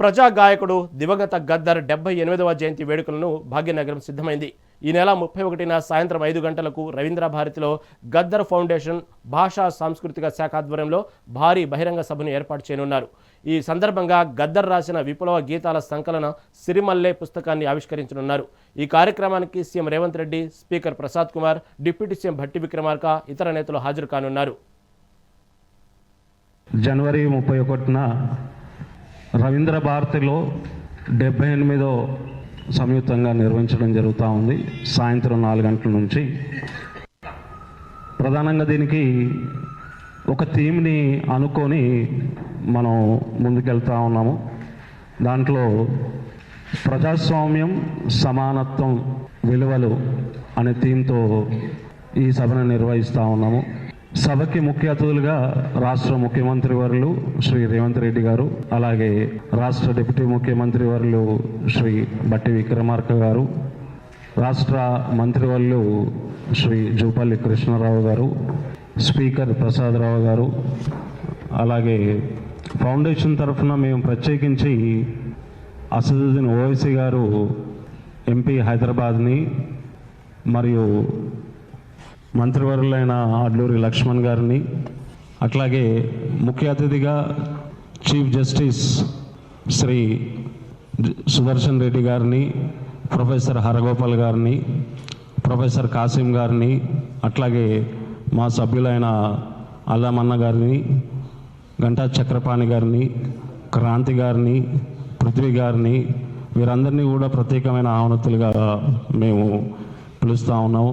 ప్రజా గాయకుడు దివంగత గద్దర్ డెబ్బై ఎనిమిదవ జయంతి వేడుకలను భాగ్యనగరం సిద్ధమైంది. ఈ నెల ముప్పై ఒకటిన సాయంత్రం ఐదు గంటలకు రవీంద్ర భారతిలో గద్దర్ ఫౌండేషన్ భాషా సాంస్కృతిక శాఖ ఆధ్వర్యంలో భారీ బహిరంగ సభను ఏర్పాటు చేయనున్నారు. ఈ సందర్భంగా గద్దర్ రాసిన విప్లవ గీతాల సంకలన సిరిమల్లె పుస్తకాన్ని ఆవిష్కరించనున్నారు. ఈ కార్యక్రమానికి CM Revanth Reddy speaker Prasad Kumar deputy CM Bhatti Vikramarka ఇతర నేతలు హాజరు కానున్నారు. జనవరి ముప్పై ఒకటిన రవీంద్ర భారతిలో డెబ్బై ఎనిమిదో సంయుక్తంగా నిర్వహించడం జరుగుతూ ఉంది. సాయంత్రం నాలుగు గంటల నుంచి. ప్రధానంగా దీనికి ఒక థీమ్ని అనుకొని మనం ముందుకెళ్తా ఉన్నాము. దాంట్లో ప్రజాస్వామ్యం సమానత్వం విలువలు అనే థీమ్తో ఈ సభను నిర్వహిస్తూ ఉన్నాము. సభకి ముఖ్య అతిథులుగా రాష్ట్ర ముఖ్యమంత్రి వర్లు శ్రీ రేవంత్ రెడ్డి గారు అలాగే రాష్ట్ర డిప్యూటీ ముఖ్యమంత్రి వర్లు శ్రీ బట్టి విక్రమార్క గారు రాష్ట్ర మంత్రివర్లు శ్రీ జూపల్లి కృష్ణారావు గారు స్పీకర్ ప్రసాదరావు గారు అలాగే ఫౌండేషన్ తరఫున మేము ప్రత్యేకించి అసదుద్దీన్ ఓవైసీ గారు ఎంపీ హైదరాబాద్ని మరియు మంత్రివర్యులైన అడ్లూరి లక్ష్మణ్ గారిని అట్లాగే ముఖ్య అతిథిగా చీఫ్ జస్టిస్ శ్రీ సుదర్శన్ రెడ్డి గారిని ప్రొఫెసర్ హరగోపాల్ గారిని ప్రొఫెసర్ కాసిం గారిని అట్లాగే మా సభ్యులైన అల్లామన్న గారిని గంటా చక్రపాణి గారిని క్రాంతి గారిని పృథ్వీ గారిని వీరందరినీ కూడా ప్రత్యేకమైన ఆహ్వానతులుగా మేము పిలుస్తూ ఉన్నాము